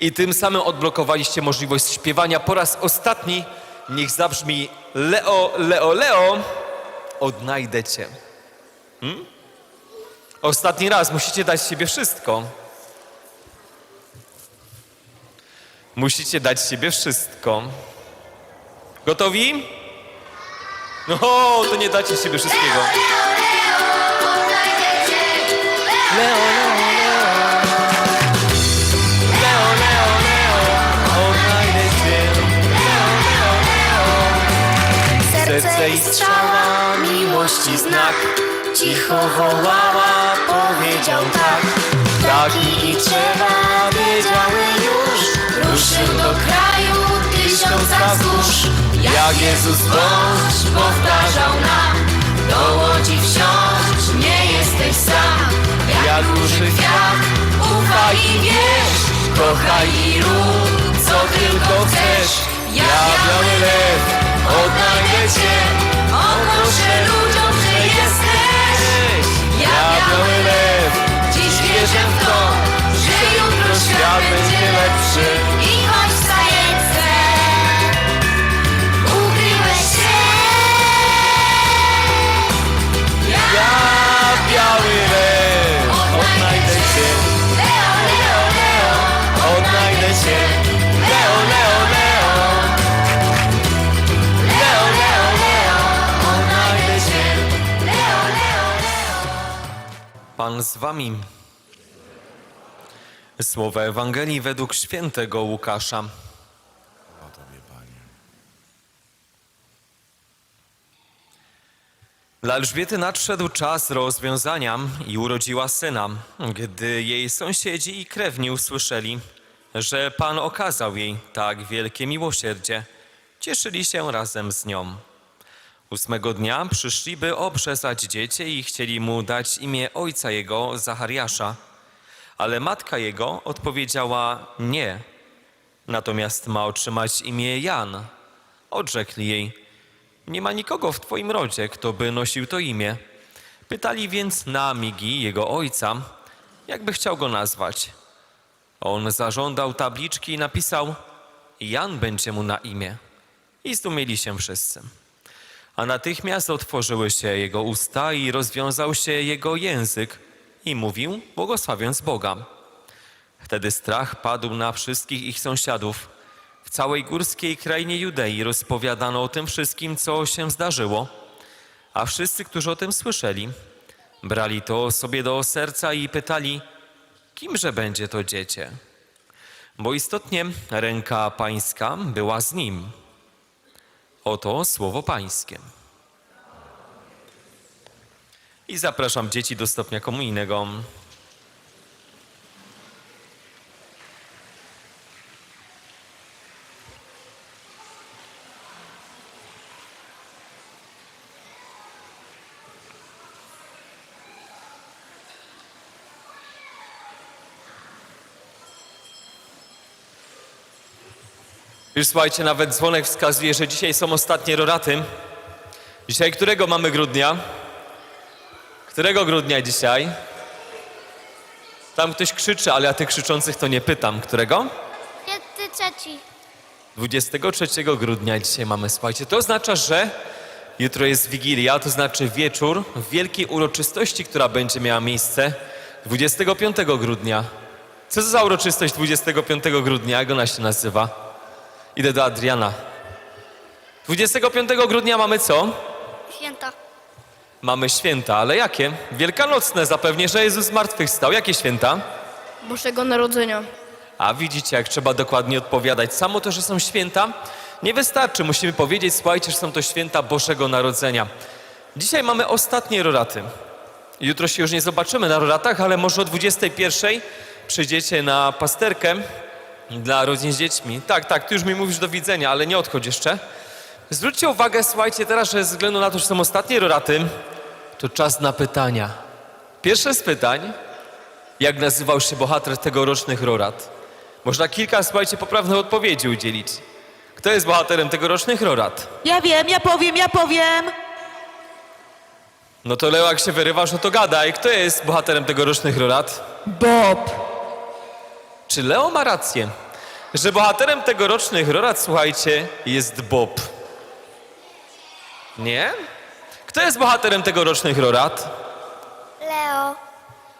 I tym samym odblokowaliście możliwość śpiewania po raz ostatni. Niech zabrzmi Leo, Leo, Leo, odnajdę Cię. Hmm? Ostatni raz musicie dać siebie wszystko. Musicie dać siebie wszystko. Gotowi? No, to nie dacie siebie wszystkiego. Leo, Leo, Leo. I strzała, miłości znak. Cicho wołała, powiedział tak. Taki i trzeba, wiedziały już. Ruszył do kraju tysiąca wzgórz Jak Jezus Wąż powtarzał nam Do łodzi wsiądź, nie jesteś sam Jak róży kwiat, ufaj i wierz kochaj i rób, co tylko chcesz. Ja, biały lew, odnajdę Cię. Ogłoszę ludziom, że jesteś. Ja, biały lew, Dziś wierzę w to, że jutro świat będzie lepszy Z wami. Słowa Ewangelii według świętego Łukasza. Dla Elżbiety nadszedł czas rozwiązania i urodziła syna. Gdy jej sąsiedzi i krewni usłyszeli, że Pan okazał jej tak wielkie miłosierdzie, cieszyli się razem z nią. Ósmego dnia przyszli, by obrzezać dziecię i chcieli mu dać imię ojca jego, Zachariasza. Ale matka jego odpowiedziała nie, natomiast ma otrzymać imię Jan. Odrzekli jej, nie ma nikogo w twoim rodzie, kto by nosił to imię. Pytali więc na migi jego ojca, jakby chciał go nazwać. On zażądał tabliczki i napisał, Jan będzie mu na imię. I zdumieli się wszyscy. A natychmiast otworzyły się jego usta i rozwiązał się jego język i mówił, błogosławiąc Boga. Wtedy strach padł na wszystkich ich sąsiadów. W całej górskiej krainie Judei rozpowiadano o tym wszystkim, co się zdarzyło, a wszyscy, którzy o tym słyszeli, brali to sobie do serca i pytali, kimże będzie to dziecię? Bo istotnie ręka pańska była z nim. Oto słowo Pańskie. I zapraszam dzieci do stopnia komunijnego. Już słuchajcie, nawet dzwonek wskazuje, że dzisiaj są ostatnie roraty. Dzisiaj którego mamy grudnia? Którego grudnia dzisiaj? Tam ktoś krzyczy, ale ja tych krzyczących to nie pytam. Którego? Piąty, trzeci. 23 grudnia dzisiaj mamy, słuchajcie. To oznacza, że jutro jest Wigilia, to znaczy wieczór wielkiej uroczystości, która będzie miała miejsce 25 grudnia. Co to za uroczystość 25 grudnia? Jak ona się nazywa? Idę do Adriana. 25 grudnia mamy co? Święta. Mamy święta, ale jakie? Wielkanocne zapewnie, że Jezus zmartwychwstał. Jakie święta? Bożego Narodzenia. A widzicie, jak trzeba dokładnie odpowiadać. Samo to, że są święta, nie wystarczy. Musimy powiedzieć, słuchajcie, że są to święta Bożego Narodzenia. Dzisiaj mamy ostatnie roraty. Jutro się już nie zobaczymy na roratach, ale może o 21 przyjdziecie na pasterkę dla rodzin z dziećmi. Tak, tak, ty już mi mówisz do widzenia, ale nie odchodź jeszcze. Zwróćcie uwagę, słuchajcie, teraz, że ze względu na to, że są ostatnie roraty, to czas na pytania. Pierwsze z pytań, jak nazywał się bohater tegorocznych rorat? Można kilka, słuchajcie, poprawnych odpowiedzi udzielić. Kto jest bohaterem tegorocznych rorat? Ja wiem, ja powiem, ja powiem. No to Leo, jak się wyrywasz, no to gadaj. Kto jest bohaterem tegorocznych rorat? Bob. Czy Leo ma rację, że bohaterem tegorocznych rorad, słuchajcie, jest Bob? Nie? Kto jest bohaterem tegorocznych rorad? Leo.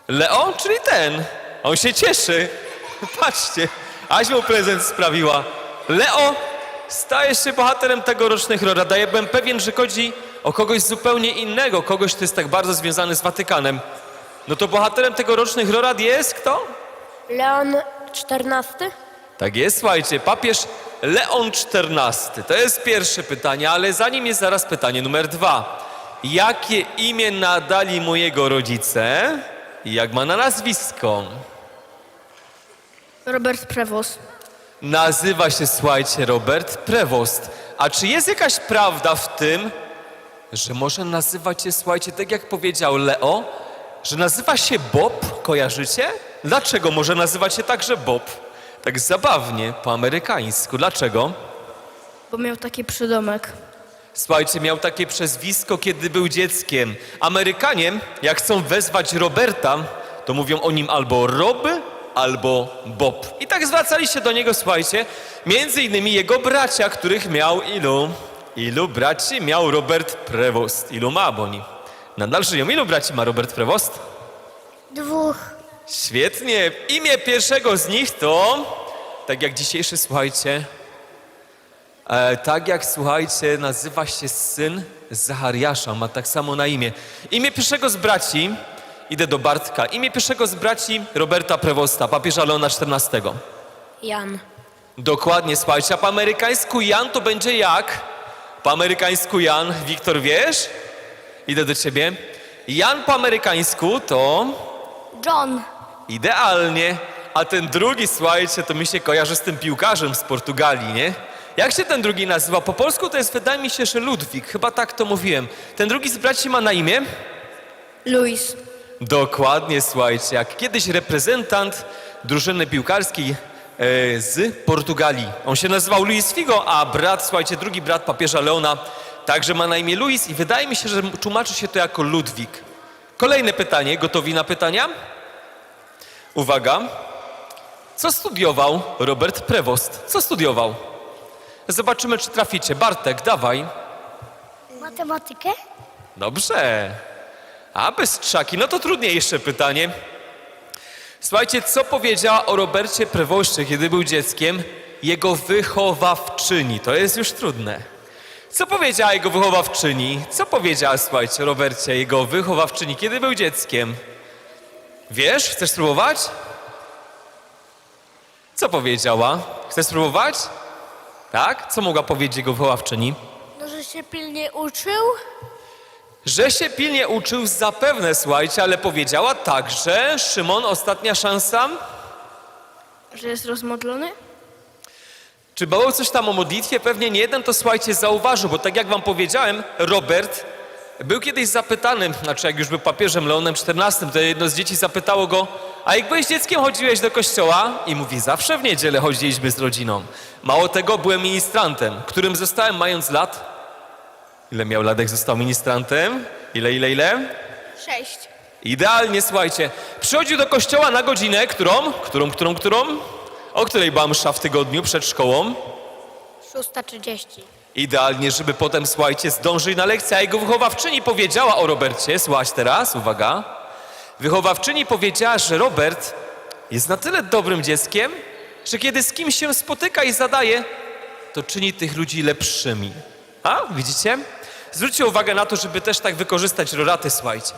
Leo, czyli ten. On się cieszy. Patrzcie, aś mu prezent sprawiła. Leo staje się bohaterem tegorocznych rorad. A ja byłem pewien, że chodzi o kogoś zupełnie innego, kogoś, kto jest tak bardzo związany z Watykanem. No to bohaterem tegorocznych rorad jest kto? Leon XIV? Tak jest, słuchajcie, papież Leon XIV. To jest pierwsze pytanie, ale zanim jest zaraz pytanie numer dwa. Jakie imię nadali mu jego rodzice i jak ma na nazwisko? Robert Prevost. Nazywa się, słuchajcie, Robert Prevost. A czy jest jakaś prawda w tym, że może nazywać się, słuchajcie, tak jak powiedział Leo, że nazywa się Bob? Kojarzycie? Dlaczego może nazywać się także Bob? Tak zabawnie, po amerykańsku. Dlaczego? Bo miał taki przydomek. Słuchajcie, miał takie przezwisko, kiedy był dzieckiem. Amerykanie, jak chcą wezwać Roberta, to mówią o nim albo Rob, albo Bob. I tak zwracali się do niego, słuchajcie, między innymi jego bracia, których miał ilu? Ilu braci miał Robert Prevost? Ilu ma, bo oni nadal żyją. Ilu braci ma Robert Prevost? Dwóch. Świetnie. Imię pierwszego z nich to, tak jak dzisiejszy, słuchajcie, e, tak jak, słuchajcie, nazywa się syn Zachariasza, ma tak samo na imię. Imię pierwszego z braci, idę do Bartka, imię pierwszego z braci Roberta Prewosta, papieża Leona XIV. Jan. Dokładnie, słuchajcie, a po amerykańsku Jan to będzie jak? Po amerykańsku Jan, Wiktor, wiesz? Idę do ciebie. Jan po amerykańsku to... John. Idealnie. A ten drugi, słuchajcie, to mi się kojarzy z tym piłkarzem z Portugalii, nie? Jak się ten drugi nazywa? Po polsku to jest, wydaje mi się, że Ludwik. Chyba tak to mówiłem. Ten drugi z braci ma na imię? Luis. Dokładnie, słuchajcie, jak kiedyś reprezentant drużyny piłkarskiej e, z Portugalii. On się nazywał Luis Figo, a brat, słuchajcie, drugi brat papieża Leona także ma na imię Luis i wydaje mi się, że tłumaczy się to jako Ludwik. Kolejne pytanie, gotowi na pytania? Uwaga. Co studiował Robert Prevost? Co studiował? Zobaczymy, czy traficie. Bartek, dawaj. Matematykę? Dobrze. A bystrzaki, no to trudniejsze pytanie. Słuchajcie, co powiedziała o Robercie Prewoście, kiedy był dzieckiem? Jego wychowawczyni. To jest już trudne. Co powiedziała jego wychowawczyni? Co powiedziała, słuchajcie, Robercie, jego wychowawczyni, kiedy był dzieckiem? Wiesz? Chcesz spróbować? Co powiedziała? Chcesz spróbować? Tak? Co mogła powiedzieć jego wychowawczyni? No, że się pilnie uczył? Że się pilnie uczył zapewne, słuchajcie, ale powiedziała także, Szymon, ostatnia szansa. Że jest rozmodlony? Czy było coś tam o modlitwie? Pewnie nie jeden to, słuchajcie, zauważył, bo tak jak wam powiedziałem, Robert był kiedyś zapytany, znaczy jak już był papieżem Leonem XIV, to jedno z dzieci zapytało go, a jak byłeś dzieckiem, chodziłeś do kościoła? I mówi, zawsze w niedzielę chodziliśmy z rodziną. Mało tego, byłem ministrantem, którym zostałem mając lat. Ile miał lat, jak został ministrantem? Ile, ile, ile? Sześć. Idealnie, słuchajcie. Przychodził do kościoła na godzinę, którą? Którą, którą, którą? O której była msza w tygodniu przed szkołą? Szósta trzydzieści. Idealnie, żeby potem, słuchajcie, zdążyć na lekcję. A jego wychowawczyni powiedziała o Robercie, słuchaj teraz, uwaga. Wychowawczyni powiedziała, że Robert jest na tyle dobrym dzieckiem, że kiedy z kimś się spotyka i zadaje, to czyni tych ludzi lepszymi. A, widzicie? Zwróćcie uwagę na to, żeby też tak wykorzystać roraty, słuchajcie.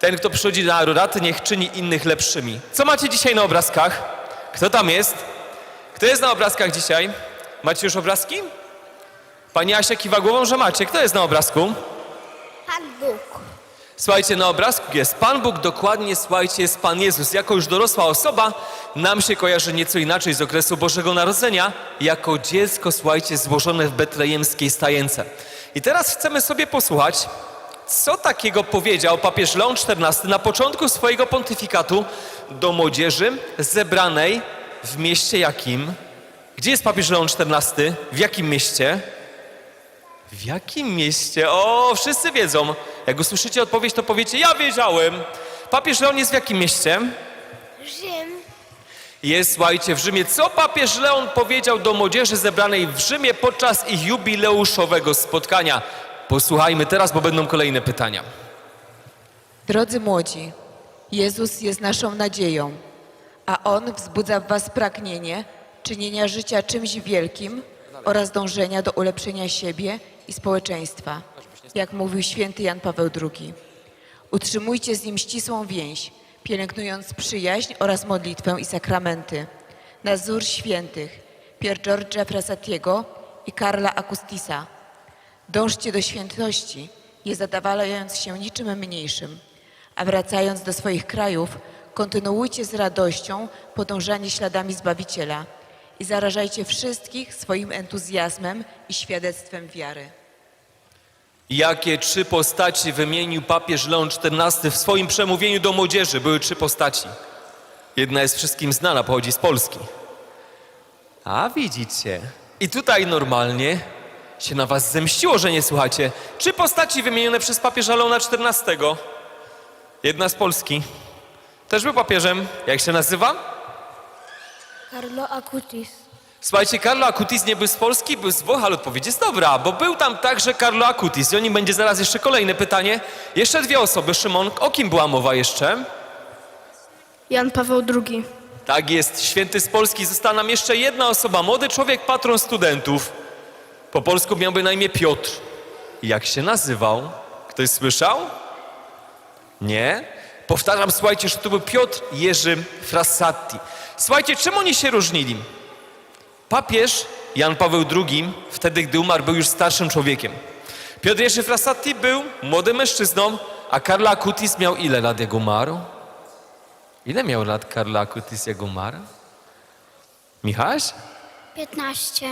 Ten, kto przychodzi na roraty, niech czyni innych lepszymi. Co macie dzisiaj na obrazkach? Kto tam jest? Kto jest na obrazkach dzisiaj? Macie już obrazki? Pani Asia kiwa głową, że macie. Kto jest na obrazku? Pan Bóg. Słuchajcie, na obrazku jest Pan Bóg, dokładnie, słuchajcie, jest Pan Jezus. Jako już dorosła osoba, nam się kojarzy nieco inaczej z okresu Bożego Narodzenia, jako dziecko, słuchajcie, złożone w betlejemskiej stajence. I teraz chcemy sobie posłuchać, co takiego powiedział papież Leon XIV na początku swojego pontyfikatu do młodzieży zebranej w mieście jakim? Gdzie jest papież Leon XIV? W jakim mieście? W jakim mieście? O, wszyscy wiedzą. Jak usłyszycie odpowiedź, to powiecie, ja wiedziałem. Papież Leon jest w jakim mieście? Rzym. Jest, słuchajcie, w Rzymie. Co papież Leon powiedział do młodzieży zebranej w Rzymie podczas ich jubileuszowego spotkania? Posłuchajmy teraz, bo będą kolejne pytania. Drodzy młodzi, Jezus jest naszą nadzieją, a On wzbudza w was pragnienie czynienia życia czymś wielkim oraz dążenia do ulepszenia siebie i społeczeństwa, jak mówił święty Jan Paweł II. Utrzymujcie z Nim ścisłą więź, pielęgnując przyjaźń oraz modlitwę i sakramenty. Na wzór świętych Pier Giorgia Frassatiego i Karla Akustisa. Dążcie do świętości, nie zadawalając się niczym mniejszym, a wracając do swoich krajów, kontynuujcie z radością podążanie śladami Zbawiciela i zarażajcie wszystkich swoim entuzjazmem i świadectwem wiary. Jakie trzy postaci wymienił papież Leon XIV w swoim przemówieniu do młodzieży? Były trzy postaci. Jedna jest wszystkim znana, pochodzi z Polski. A widzicie. I tutaj normalnie się na was zemściło, że nie słuchacie. Trzy postaci wymienione przez papieża Leona XIV. Jedna z Polski. Też był papieżem. Jak się nazywa? Carlo Acutis. Słuchajcie, Carlo Acutis nie był z Polski, był z Włoch, ale odpowiedź jest dobra, bo był tam także Carlo Acutis. I o nim będzie zaraz jeszcze kolejne pytanie. Jeszcze dwie osoby. Szymon, o kim była mowa jeszcze? Jan Paweł II. Tak jest, święty z Polski. Została nam jeszcze jedna osoba, młody człowiek, patron studentów. Po polsku miałby na imię Piotr. Jak się nazywał? Ktoś słyszał? Nie? Powtarzam, słuchajcie, że to był Piotr Jerzy Frassati. Słuchajcie, czym oni się różnili? Papież Jan Paweł II, wtedy gdy umarł, był już starszym człowiekiem. Piotr Jerzy Frassati był młodym mężczyzną, a Karla Acutis miał ile lat jak umarł? Ile miał lat Karla Acutis jak umarł? Michaś? 15.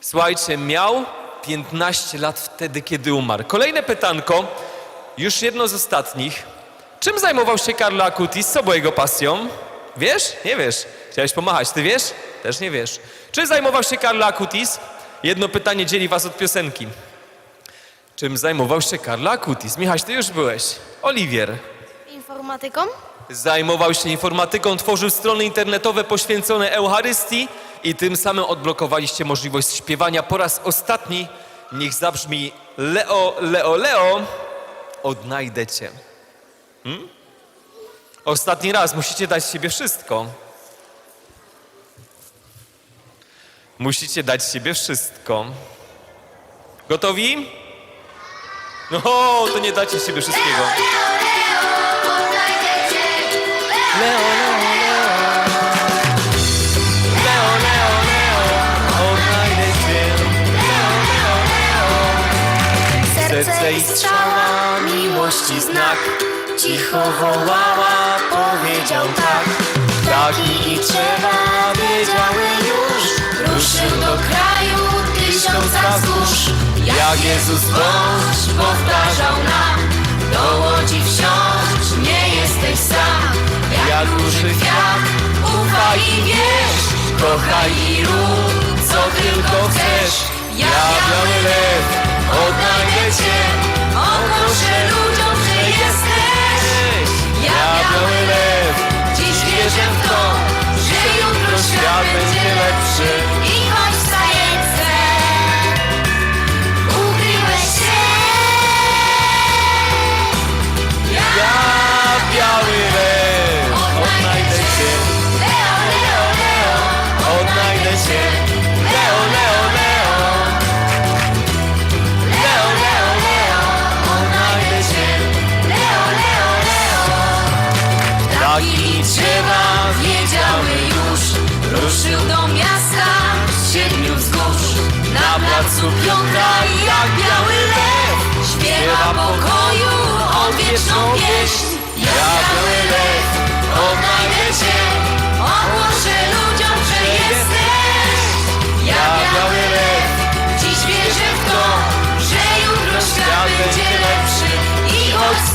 Słuchajcie, miał 15 lat wtedy, kiedy umarł. Kolejne pytanko, już jedno z ostatnich. Czym zajmował się Karlo Acutis? Co było jego pasją? Wiesz? Nie wiesz. Chciałeś pomachać. Ty wiesz? Też nie wiesz. Czym zajmował się Karlo Acutis? Jedno pytanie dzieli was od piosenki. Czym zajmował się Karlo Acutis? Michaś, ty już byłeś. Oliwier. Informatyką? Zajmował się informatyką, tworzył strony internetowe poświęcone Eucharystii i tym samym odblokowaliście możliwość śpiewania po raz ostatni. Niech zabrzmi Leo, Leo, Leo, odnajdę Cię. Hmm? Ostatni raz musicie dać siebie wszystko. Musicie dać siebie wszystko. Gotowi? No, to nie dacie siebie wszystkiego. Leo, Leo, Leo. Serce i strzała, miłości znak. Cicho wołała, powiedział tak. Ptaki i drzewa wiedziały już. Ruszył do kraju tysiąca wzgórz. Jak Jezus wąż powtarzał nam, do łodzi wsiądź, nie jesteś sam. Jak róży kwiat, ufaj i wierz, kochaj i rób, co tylko chcesz. Ja biały lew, odnajdę cię. Ogłoszę ludziom, że jesteś. Ja biały lew, Dziś wierzę w to, że jutro świat będzie lepszy. Cię. Leo, Leo, Leo. Leo, Leo, Leo. Odnajdę cię. Leo, Leo, Leo. Ptaki i drzewa wiedziały już, ruszył do miasta siedmiu wzgórz. Na placu piąta jak biały lew, śpiewa pokoju odwieczną pieśń.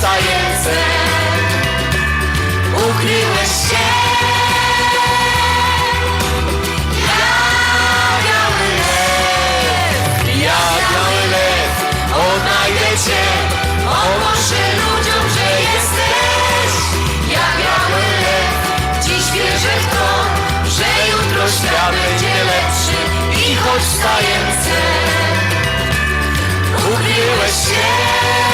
wystające Ukryłeś się. Ja biały lew Ja biały lew Odnajdę cię Oporzy ludziom, że jesteś. Ja biały lew Dziś wierzę w to Że jutro świat będzie lepszy I choć wstające Ukryłeś się.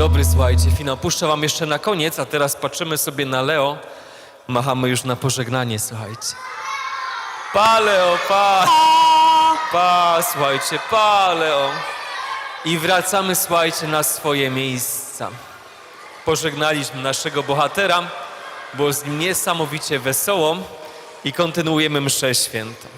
Dobry, słuchajcie, finał puszczę wam jeszcze na koniec, a teraz patrzymy sobie na Leo. Machamy już na pożegnanie, słuchajcie. Pa, Leo, pa! Pa, słuchajcie, pa, Leo. I wracamy, słuchajcie, na swoje miejsca. Pożegnaliśmy naszego bohatera, było z nim niesamowicie wesoło i kontynuujemy mszę świętą.